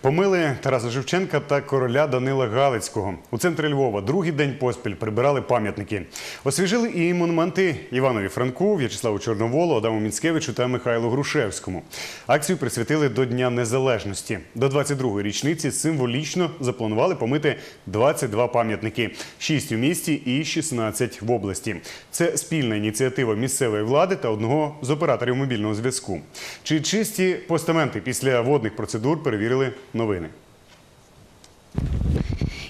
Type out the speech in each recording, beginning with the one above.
Помили Тараса Шевченка та короля Данила Галицького. У центрі Львова другий день поспіль прибирали пам'ятники. Освіжили і монументи Іванові Франку, В'ячеславу Чорноволу, Адаму Міцкевичу та Михайлу Грушевському. Акцію присвятили до Дня Незалежності. До 22-ї річниці символічно запланували помити 22 пам'ятники, 6 у місті і 16 в області. Це спільна ініціатива місцевої влади та одного з операторів мобільного зв'язку. Чи чисті постаменти після водних процедур перевірили новини.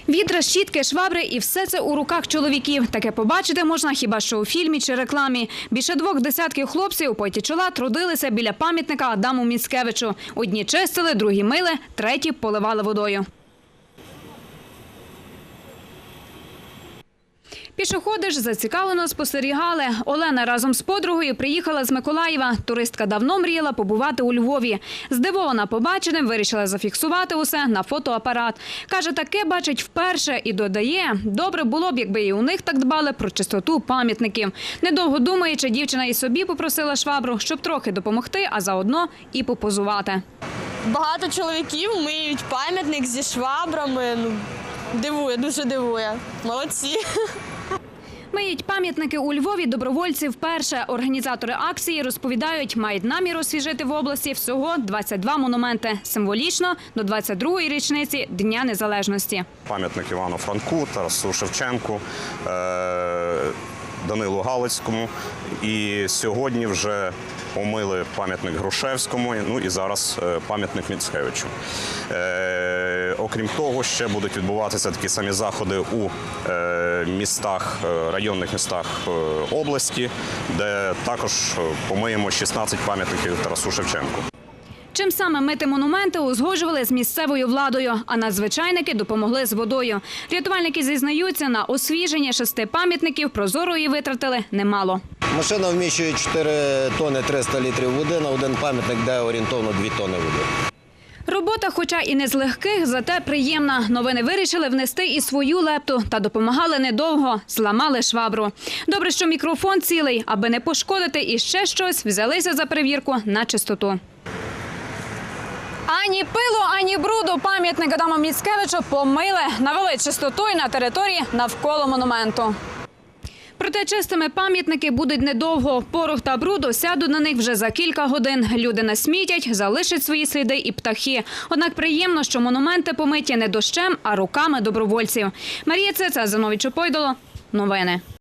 Відра, щітки, швабри і все це у руках чоловіків. Таке побачити можна хіба що у фільмі чи рекламі. Більше двох десятків хлопців у поті чола трудилися біля пам'ятника Адаму Міцкевичу. Одні чистили, другі мили, треті поливали водою. Пішоходи ж зацікавлено спостерігали. Олена разом з подругою приїхала з Миколаєва. Туристка давно мріяла побувати у Львові. Здивована побаченим, вирішила зафіксувати усе на фотоапарат. Каже, таке бачить вперше і додає, добре було б, якби і у них так дбали про чистоту пам'ятників. Недовго думаючи, дівчина і собі попросила швабру, щоб трохи допомогти, а заодно і попозувати. Багато чоловіків миють пам'ятник зі швабрами. Ну, дивує, дуже дивує. Молодці. Миють пам'ятники у Львові добровольці вперше. Організатори акції розповідають, мають намір освіжити в області всього 22 монументи. Символічно до 22-ї річниці Дня Незалежності. пам'ятник Івану Франку, Тарасу Шевченку, е, Данилу Галицькому. І сьогодні вже омили пам'ятник Грушевському, ну і зараз е, пам'ятник Міцкевичу. Е, Окрім того, ще будуть відбуватися такі самі заходи у е, містах, е, районних містах е, області, де також помиємо 16 пам'ятників Тарасу Шевченку. Чим саме мити монументи узгоджували з місцевою владою, а надзвичайники допомогли з водою. Рятувальники зізнаються, на освіження шести пам'ятників прозорої витратили немало. Машина вміщує 4 тонни 300 літрів води на один пам'ятник, де орієнтовно 2 тонни води. Робота, хоча і не з легких, зате приємна. Новини вирішили внести і свою лепту та допомагали недовго. Зламали швабру. Добре, що мікрофон цілий, аби не пошкодити і ще щось, взялися за перевірку на чистоту. Ані пилу, ані бруду пам'ятник Адама Міцкевичу помили, навели чистоту і на території навколо монументу. Проте чистими пам'ятники будуть недовго. Порох та бруду сядуть на них вже за кілька годин. Люди насмітять, залишать свої сліди і птахи. Однак приємно, що монументи помиті не дощем, а руками добровольців. Марія Цеца, Зиновій Чопойдоло. Новини.